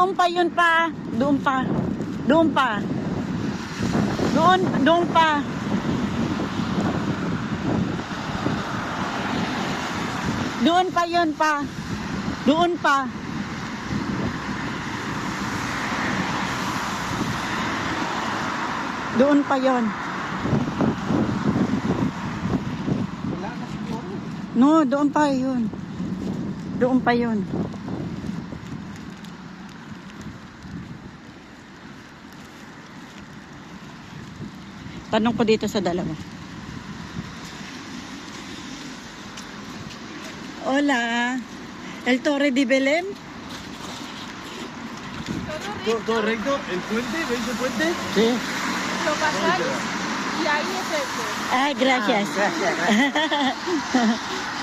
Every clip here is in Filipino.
Doon pa yun pa. Doon pa. Doon pa. Doon, doon pa. Doon pa yun pa. Doon pa. Doon pa yon. No, doon pa yun. Doon pa yun. Tanong ko dito sa dalawa. Hola. El Torre de Belém? Co- Correcto, el puente, ¿veis el puente? Sí. Lo pasar y ahí es este. Ah, gracias.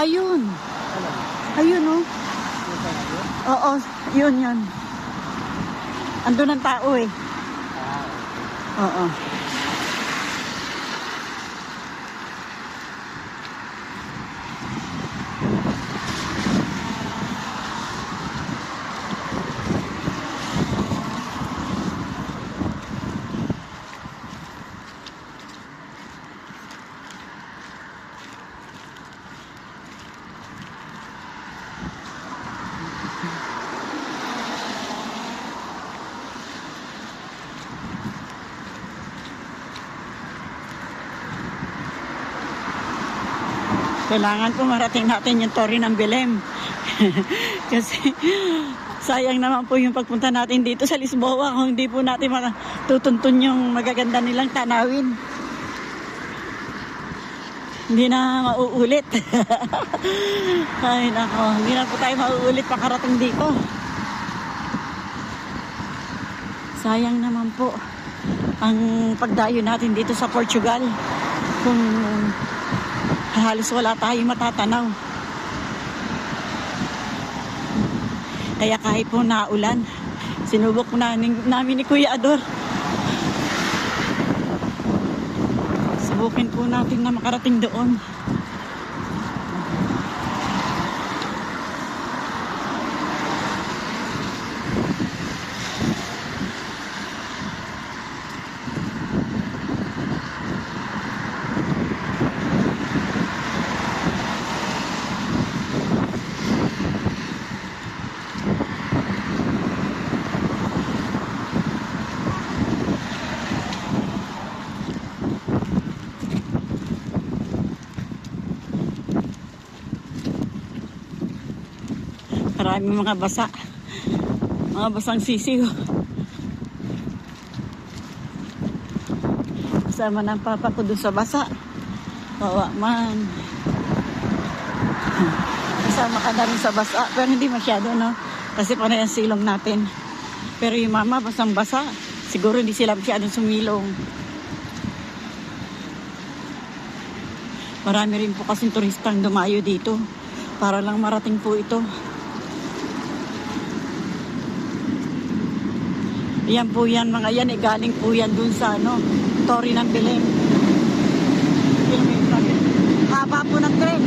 Ayun. Ayun, oh. Oo, yun, yun. Andun ang tao eh. Oo. Kailangan po marating natin yung Torre ng Belém. Kasi sayang naman po yung pagpunta natin dito sa Lisboa kung hindi po natin matutuntun yung magaganda nilang tanawin. Hindi na mauulit. Ay nako, hindi na po tayo mauulit pakarating dito. Sayang naman po ang pagdayo natin dito sa Portugal. Kung halos wala tayong matatanaw. Kaya kahit po naulan, sinubok namin, namin ni Kuya Ador. Subukin po natin na makarating doon. Maraming mga basa. Mga basang sisiw. Kasama ng papa ko dun sa basa. Bawa man. Kasama ka na rin sa basa. Pero hindi masyado, no? Kasi panay ang silong natin. Pero yung mama, basang basa. Siguro hindi sila masyadong sumilong. Marami rin po kasing turistang dumayo dito. Para lang marating po ito. Yan po yan, mga yan, eh, galing po yan dun sa, ano, Torre ng Belém. Haba po ng tren.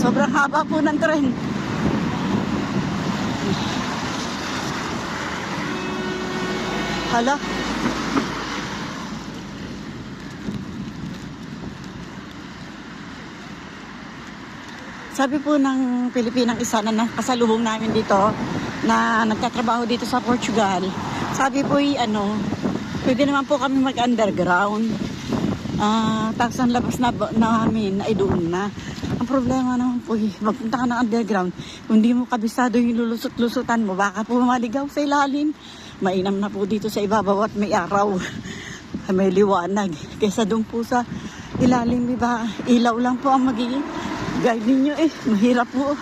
Sobrang haba po ng tren. Hala. Sabi po ng Pilipinang isa na nakasalubong namin dito na nagtatrabaho dito sa Portugal. Sabi po y, ano, pwede naman po kami mag-underground. Ah, tapos ang labas na namin ay doon na. Ang problema naman po, magpunta ka ng underground, hindi mo kabisado yung lulusot-lusutan mo, baka po maligaw sa ilalim. Mainam na po dito sa ibabaw at may araw. may liwanag. Kesa doon po sa ilalim, iba, ilaw lang po ang magiging guide ninyo eh. Mahirap po.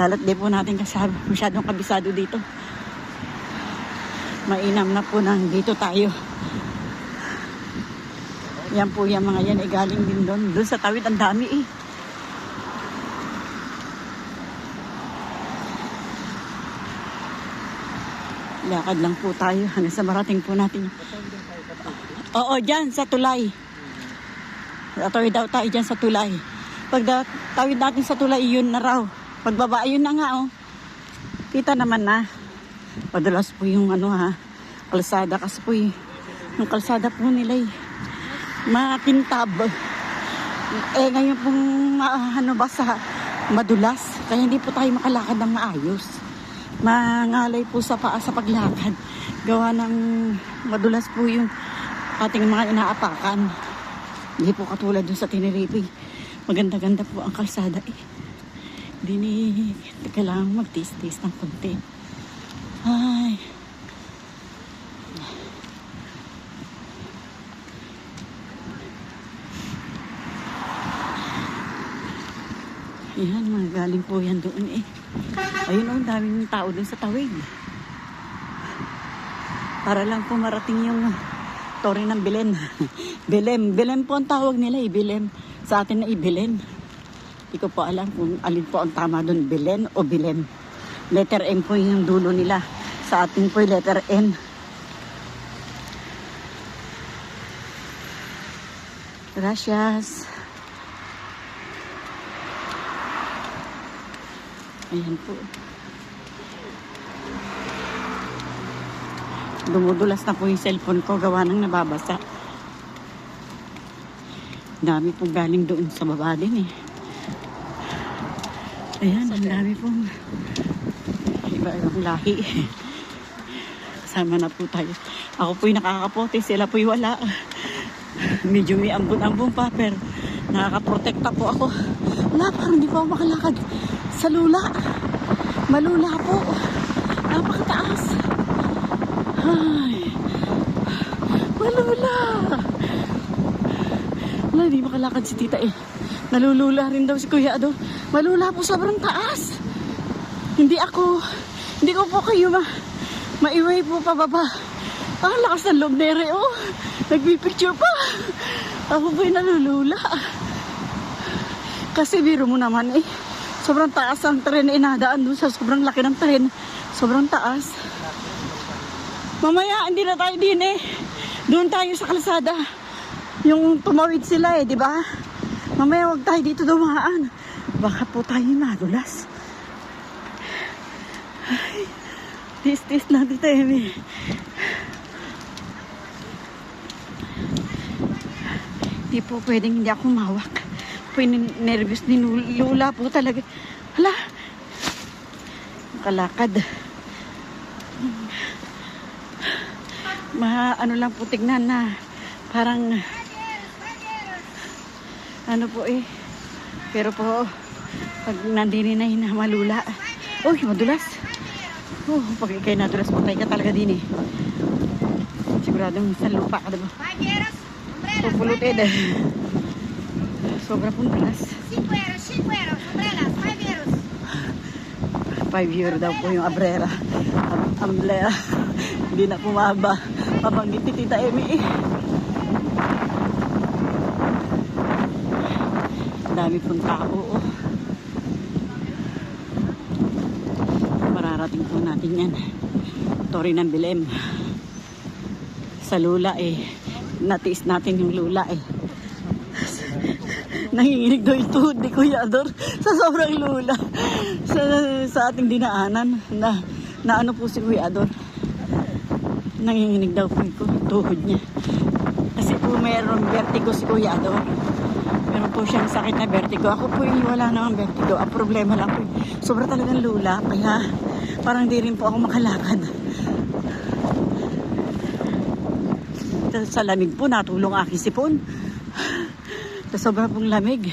Dalat di po natin kasab masyadong kabisado dito. Mainam na po nang dito tayo. Yan po yung mga yan, eh, galing din doon. Doon sa tawid, ang dami eh. Lakad lang po tayo hanggang sa marating po natin. Oo, dyan sa tulay. Tatawid daw tayo dyan sa tulay. Pag tawid natin sa tulay, yun na raw. Pagbaba, yun na nga oh. Kita naman na. Padalas po yung ano ha, kalsada kasi po y- yung kalsada po nila eh, makintab. Eh ngayon pong ma- ano basa, madulas. Kaya hindi po tayo makalakad ng maayos. Mangalay po sa paa sa paglakad. Gawa ng madulas po yung ating mga inaapakan. Hindi po katulad dun sa Tenerife. Maganda-ganda po ang kalsada eh. Hindi ni kailangan magtis-tis ng konti. Ay. Yan, mga galing po yan doon eh. Ayun oh, ang daming tao dun sa tawid. Para lang po marating yung Torre ng Belen. Belen. Belen po ang tawag nila eh. Belen. Sa atin na Ibelen. Hindi ko po alam kung alin po ang tama doon. Belen o Bilen. Letter M po yung dulo nila. Sa atin po letter N. Gracias. Ayan po. Dumudulas na po yung cellphone ko. Gawa ng nababasa. Dami pong galing doon sa baba din eh. Ayan, ang dami pong iba-ibang lahi. Kasama na po tayo. Ako po'y nakakapote, sila po'y wala. Medyo may ambon-ambon pa, pero nakakaprotekta po ako. Wala, parang hindi po ako makalakad. Sa lula. Malula po. Napakataas. Ay. Malula. Wala, hindi makalakad si tita eh. Nalulula rin daw si Kuya Ado. Malula po sobrang taas. Hindi ako, hindi ko po kayo ma, maiway po pababa. Ah, lakas ng loob ni Ere, oh. Nagpipicture pa. Ako po'y nalulula. Kasi biro mo naman eh. Sobrang taas ang tren na inadaan doon sa sobrang laki ng tren. Sobrang taas. Mamaya, hindi na tayo din eh. Doon tayo sa kalsada. Yung tumawid sila eh, di ba? Mamaya wag tayo dito dumaan. Baka po tayo madulas. Ay, tis-tis lang dito eh. Di po pwedeng hindi ako mawak. Po nervous ni Lula po talaga. Hala. Kalakad. Ma, ano lang po tignan na parang ano po eh. Pero po, pag nandini na malula. Uy, madulas. Oh, pag ikay nadulas, patay ka talaga din eh. Siguradong sa lupa ka, diba? Pupulutin eh. Sobra pong dulas. Cinco euros, cinco euros, umbrellas, five euros. 5 euro daw po yung abrera. Am- Amblera. Hindi na pumaba. Mabanggit ni Tita eh. Dami pong tao oh. Mararating po natin yan. Tori ng Bilem. Sa lula eh. Natiis natin yung lula eh. Nanginginig daw yung tuhod ni Kuya Ador sa sobrang lula. Sa, sa ating dinaanan na, na ano po si Kuya Ador. Nanginginig daw po yung tuhod niya. Kasi po mayroong vertigo si Kuya Ador. Meron po siyang sakit na vertigo. Ako po yung wala namang vertigo. Ang problema lang po, sobra talagang lula. Kaya parang di rin po ako makalakad. Sa lamig po, natulong aking sipon. Sa sobrang pong lamig,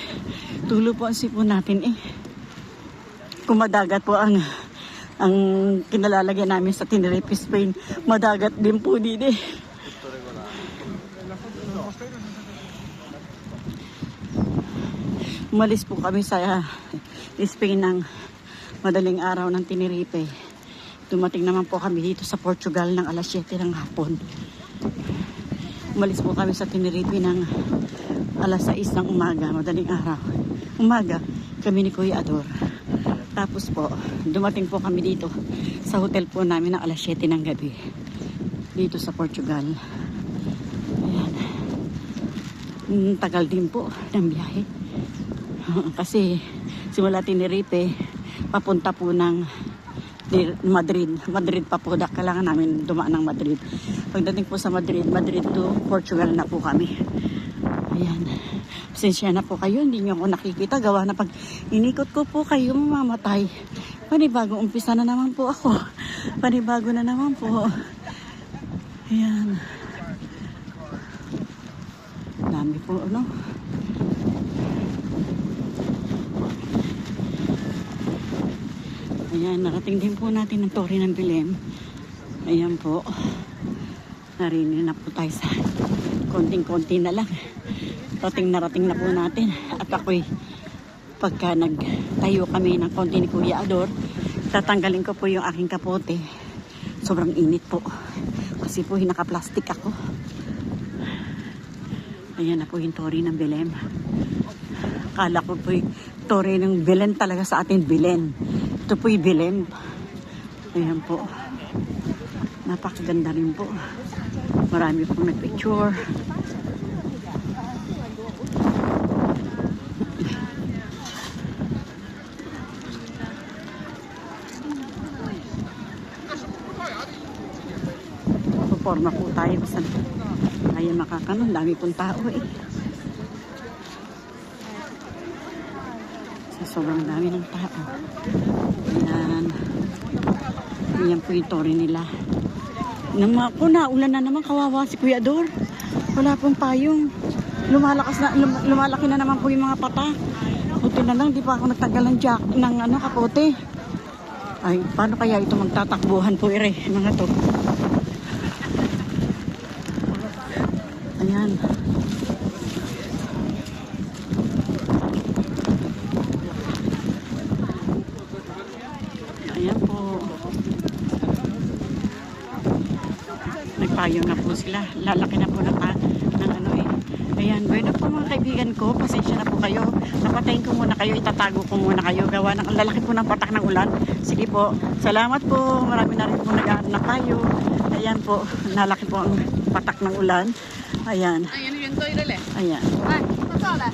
tulo po ang sipon natin eh. Kung madagat po ang ang kinalalagyan namin sa Tenerife, Spain, madagat din po din eh. Umalis po kami sa Spain ng madaling araw ng Tenerife. Dumating naman po kami dito sa Portugal ng alas 7 ng hapon. Umalis po kami sa Tenerife ng alas 6 ng umaga, madaling araw. Umaga, kami ni Kuya Ador. Tapos po, dumating po kami dito sa hotel po namin ng alas 7 ng gabi. Dito sa Portugal. Ayan. Mm, tagal din po ng biyahe. Kasi simula Tenerife, papunta po ng Madrid. Madrid pa po. Kailangan namin dumaan ng Madrid. Pagdating po sa Madrid, Madrid to Portugal na po kami. Ayan. Pasensya na po kayo, hindi niyo ako nakikita. Gawa na pag inikot ko po kayo, mamamatay. Panibagong umpisa na naman po ako. Panibago na naman po. Ayan. Dami po, ano? Ayan, narating din po natin ang Torre ng Bilem. Ayan po. Narinig na po tayo sa konting-konti na lang. Rating narating na po natin. At ako'y pagka nagtayo kami ng konti ni Kuya Ador, tatanggalin ko po yung aking kapote. Sobrang init po. Kasi po hinaka-plastic ako. Ayan na po yung Torre ng Bilem. Akala ko po yung Torre ng Belen talaga sa atin, Belen. Ito po yung Bilem. Ayan po. Napakaganda rin po. Marami pong nagpicture. Puporma po tayo. Basta tayo makakanon. Dami pong tao eh. Sa sobrang dami ng tao. Ayan. Ayan po yung tori nila. Nang mga po, naulan na naman. Kawawa si Kuya Dor. Wala pong payong. Lumalakas na, lum- lumalaki na naman po yung mga pata. Buti na lang, di pa ako nagtagal ng jack, ng ano, kapote. Ay, paano kaya ito magtatakbuhan po ire, mga to. Ayan po. Nagpayo na po sila. Lalaki na po ng, ta- ng ano eh. Ayan, bueno po mga kaibigan ko, pasensya na po kayo. Napatayin ko muna kayo, itatago ko muna kayo. Gawa ng lalaki po ng patak ng ulan. Sige po, salamat po. Marami na rin po nag na kayo. Ayan po, nalaki po ang patak ng ulan. Ayan, Ay, ano yun? Rele. ayan. Ay, pasala.